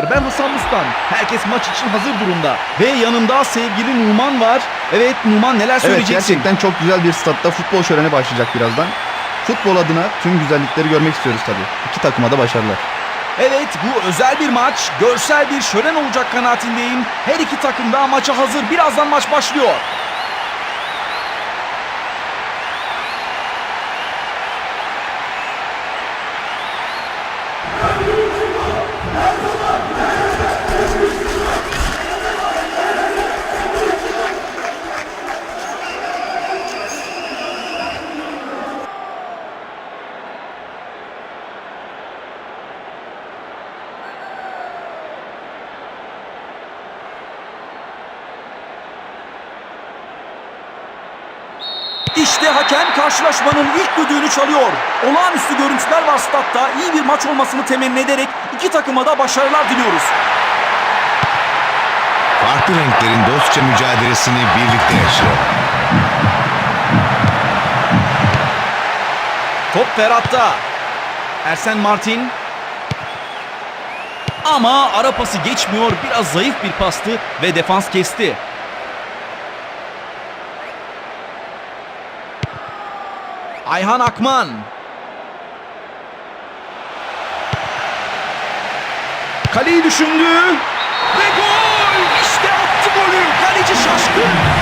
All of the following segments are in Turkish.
Merhabalar ben Hasan Mustan. Herkes maç için hazır durumda. Ve yanımda sevgili Numan var. Evet Numan neler Evet söyleyeceksin? gerçekten çok güzel bir statta futbol şöleni başlayacak birazdan. Futbol adına tüm güzellikleri görmek istiyoruz tabii. İki takıma da başarılar. Evet bu özel bir maç. Görsel bir şölen olacak kanaatindeyim. Her iki takım da maça hazır. Birazdan maç başlıyor. İşte hakem karşılaşmanın ilk düdüğünü çalıyor. Olağanüstü görüntüler var statta. İyi bir maç olmasını temenni ederek iki takıma da başarılar diliyoruz. Farklı renklerin dostça mücadelesini birlikte yaşıyor. Top Ferhat'ta. Ersen Martin. Ama ara pası geçmiyor. Biraz zayıf bir pastı ve defans kesti. Ayhan Akman. Kaleyi düşündü. Ve gol! İşte attı golü. Kaleci şaşkın.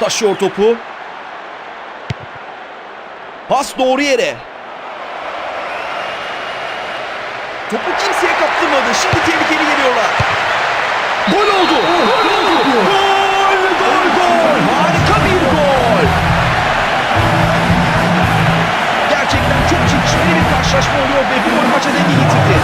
Taşıyor topu. Pas doğru yere. Topu kimseye kaptırmadı. Şimdi tehlikeli geliyorlar. Gol oldu. Gol oldu. Gol, gol, gol. Harika bir gol. Gerçekten çok çekişmeli bir karşılaşma oluyor ve bu gol maça denge getirdi.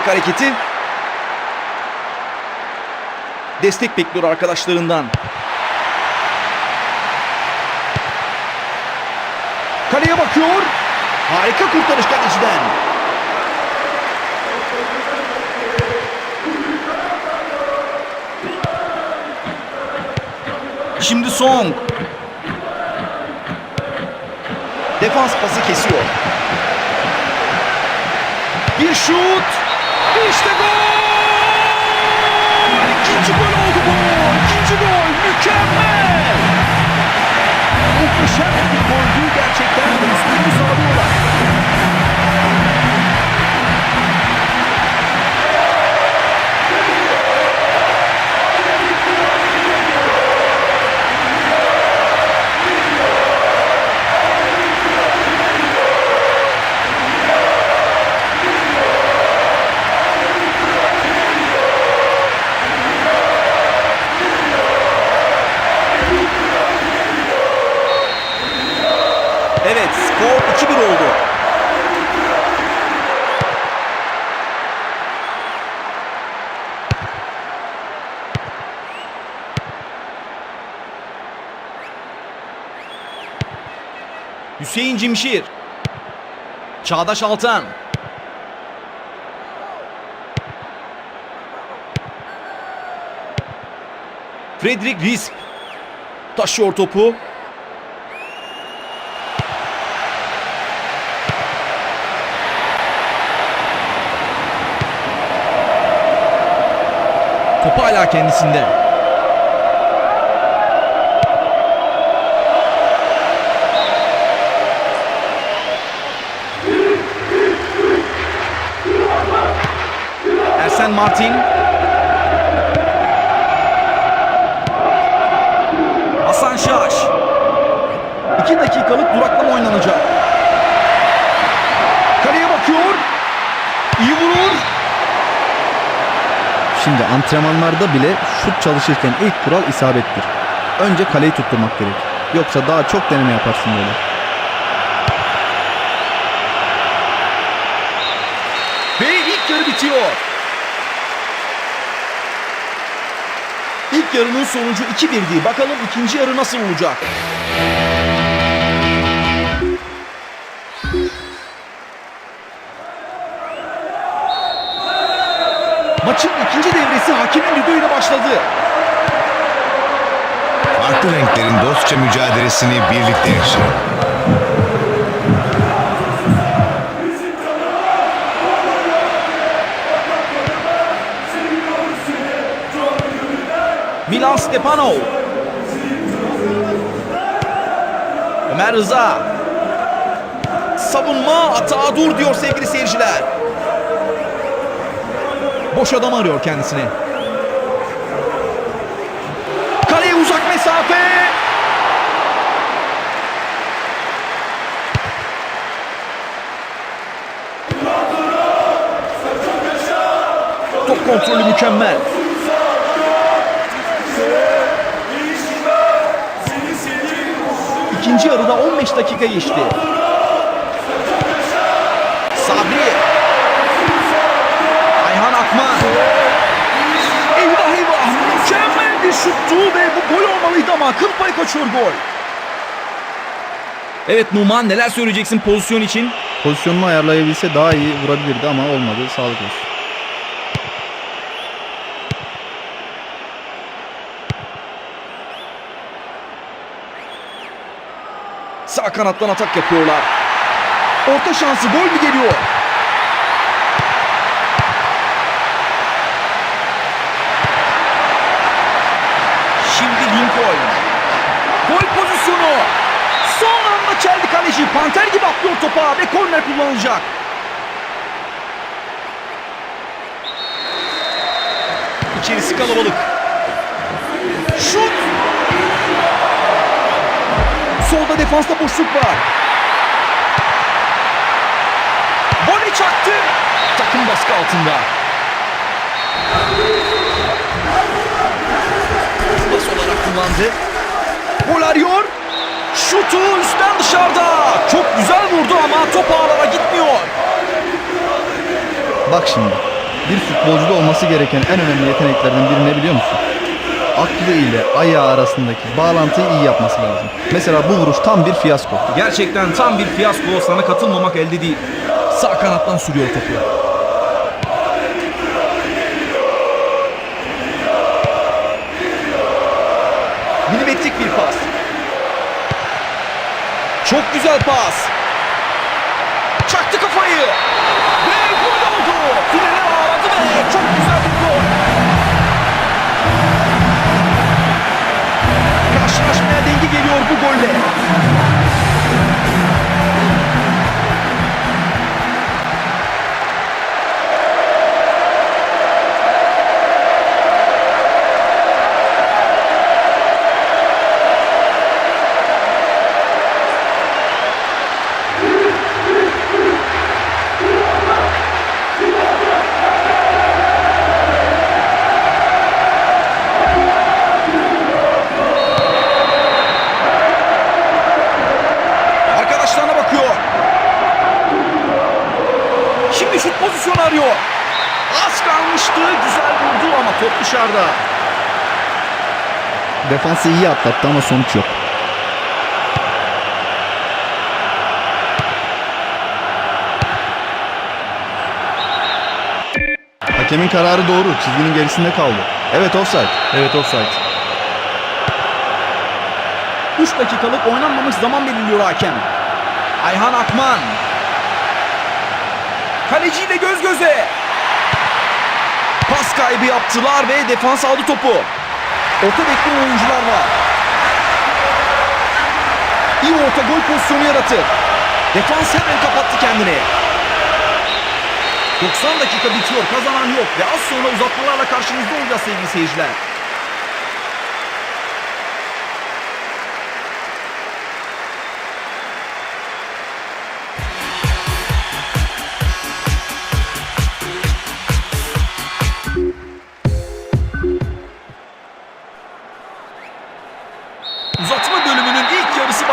Bilek hareketi. Destek bekliyor arkadaşlarından. Kaleye bakıyor. Harika kurtarış kaleciden. Şimdi Song. Defans pası kesiyor. Bir şut. İşte gol! Cimşir. Çağdaş Altan. Fredrik Risk. Taşıyor topu. Topu hala kendisinde. Martin. Hasan Şaş. 2 dakikalık duraklama oynanacak. Kaleye bakıyor. İyi vurur. Şimdi antrenmanlarda bile şut çalışırken ilk kural isabettir. Önce kaleyi tutturmak gerek. Yoksa daha çok deneme yaparsın böyle. Ve ilk yarı bitiyor. İlk yarının sonucu 2-1'di. Bakalım ikinci yarı nasıl olacak? Maçın ikinci devresi hakemin düdüğüyle başladı. Farklı renklerin dostça mücadelesini birlikte yaşayın. Milan Stepanov. Ömer Rıza. Savunma atağa dur diyor sevgili seyirciler. Boş adam arıyor kendisini. Kaleye uzak mesafe. Top kontrolü mükemmel. İkinci yarıda 15 dakika geçti. Sabri. Ayhan Akman. Eyvah eyvah. Mükemmel bir şuttu ve bu gol olmalıydı ama kıl payı kaçıyor gol. Evet Numan neler söyleyeceksin pozisyon için? Pozisyonunu ayarlayabilse daha iyi vurabilirdi ama olmadı. Sağlık olsun. Sağ kanattan atak yapıyorlar. Orta şansı gol mü geliyor? Şimdi Lincoln. Gol pozisyonu. Son anda çeldi kaleci. Panter gibi atlıyor topa ve korner kullanılacak. İçerisi kalabalık. Şut. Solda defansta boşluk var. Voley çaktı. Takım baskı altında. Pas olarak kullandı. Gol arıyor. Şutu üstten dışarıda. Çok güzel vurdu ama top ağlara gitmiyor. Bak şimdi. Bir futbolcuda olması gereken en önemli yeteneklerden biri ne biliyor musun? Aklı ile ayağı arasındaki bağlantıyı iyi yapması lazım. Mesela bu vuruş tam bir fiyasko. Gerçekten tam bir fiyasko. Sana katılmamak elde değil. Sağ kanattan sürüyor topu. Milimetrik bir pas. Çok güzel pas. Defansı iyi atlattı ama sonuç yok. Hakemin kararı doğru. Çizginin gerisinde kaldı. Evet offside. Evet offside. 3 dakikalık oynanmamış zaman belirliyor hakem. Ayhan Akman. Kaleciyle göz göze. Pas kaybı yaptılar ve defans aldı topu. Orta bekleyen oyuncular var. İyi orta gol pozisyonu yaratır. Defans hemen kapattı kendini. 90 dakika bitiyor. Kazanan yok. Ve az sonra uzatmalarla karşınızda olacağız sevgili seyirciler.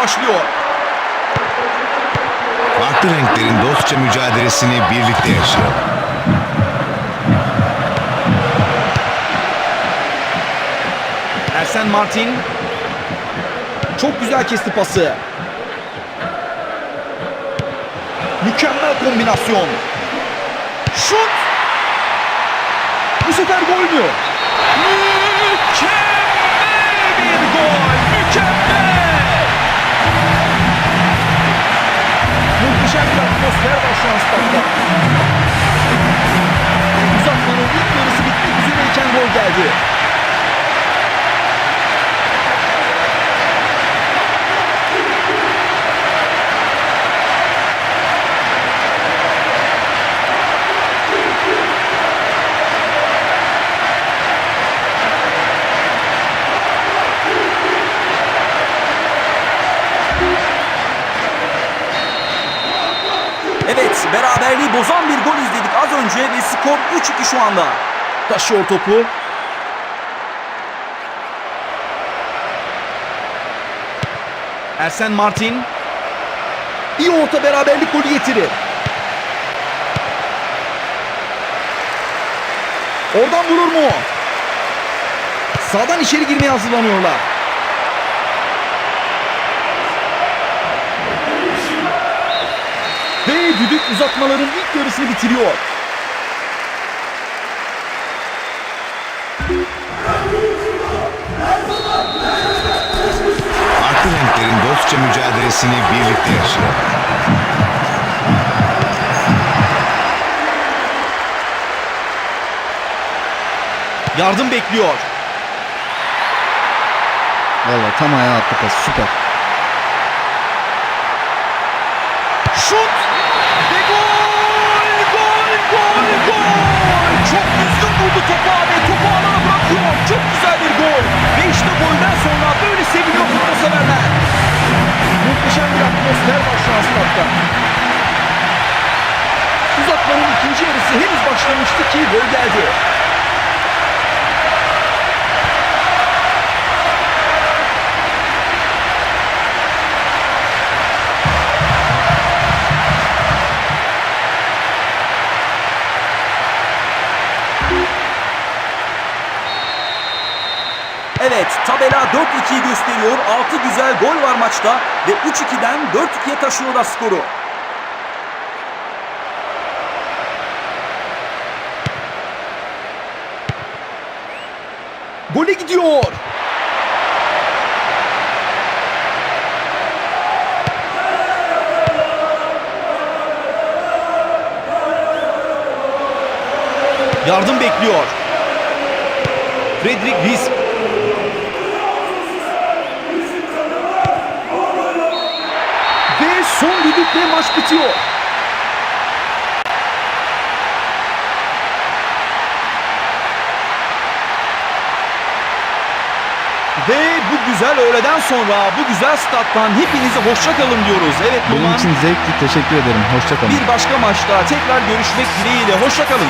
Başlıyor. Farklı renklerin dostça mücadelesini birlikte yaşayalım. Ersen Martin çok güzel kesti pası. Mükemmel kombinasyon. Şut! Bu sefer gol mü? Geldi. Evet, beraberliği bozan bir gol izledik az önce ve skor 3-2 şu anda. Taşıyor topu. Ersen Martin. İyi orta beraberlik golü getirir. Oradan vurur mu? Sağdan içeri girmeye hazırlanıyorlar. Ve düdük uzatmaların ilk yarısını bitiriyor. Dostça mücadelesini birlikte yaşayalım. Yardım bekliyor. Valla tam ayağa attı pas süper. 4-2'yi gösteriyor. 6 güzel gol var maçta ve 3-2'den 4-2'ye taşıyorlar skoru. Gole gidiyor. Yardım bekliyor. Fredrik Risk düdükle maç bitiyor. Ve bu güzel öğleden sonra bu güzel stat'tan hepinize hoşça kalın diyoruz. Evet Benim Numan için zevkli teşekkür ederim. Hoşça kalın. bir başka maçta tekrar görüşmek dileğiyle hoşça kalın.